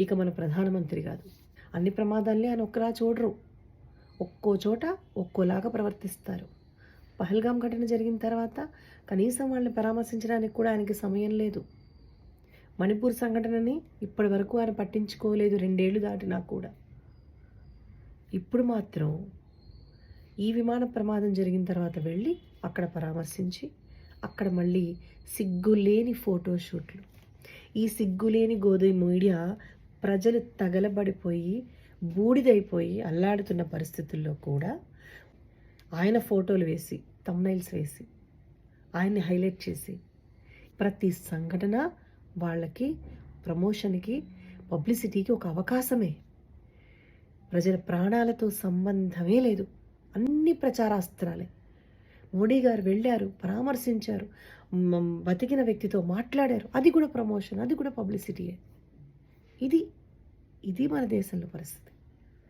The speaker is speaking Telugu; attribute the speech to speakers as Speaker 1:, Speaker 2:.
Speaker 1: ఇక మన ప్రధానమంత్రి కాదు. అన్ని ప్రమాదాల్ని ఆయన ఒక్కలా చూడరు. ఒక్కో చోట ఒక్కోలాగా ప్రవర్తిస్తారు. పహల్గాం ఘటన జరిగిన తర్వాత కనీసం వాళ్ళని పరామర్శించడానికి కూడా ఆయనకి సమయం లేదు. మణిపూర్ సంఘటనని ఇప్పటి వరకు ఆయన పట్టించుకోలేదు రెండేళ్ళు దాటినా కూడా. ఇప్పుడు మాత్రం ఈ విమాన ప్రమాదం జరిగిన తర్వాత వెళ్ళి అక్కడ పరామర్శించి అక్కడ మళ్ళీ సిగ్గులేని ఫోటోషూట్లు ఈ సిగ్గులేని గోధుమ మీడియా ప్రజలు తగలబడిపోయి బూడిదైపోయి అల్లాడుతున్న పరిస్థితుల్లో కూడా ఆయన ఫోటోలు వేసి తమ్నైల్స్ వేసి ఆయన్ని హైలైట్ చేసి ప్రతి సంఘటన వాళ్ళకి ప్రమోషన్కి పబ్లిసిటీకి ఒక అవకాశమే. ప్రజల ప్రాణాలతో సంబంధమే లేదు. అన్ని ప్రచారాస్త్రాలే. మోడీ గారు వెళ్ళారు పరామర్శించారు బతికిన వ్యక్తితో మాట్లాడారు. అది కూడా ప్రమోషన్ అది కూడా పబ్లిసిటీయే. ఇది ఇది మన దేశంలో పరిస్థితి.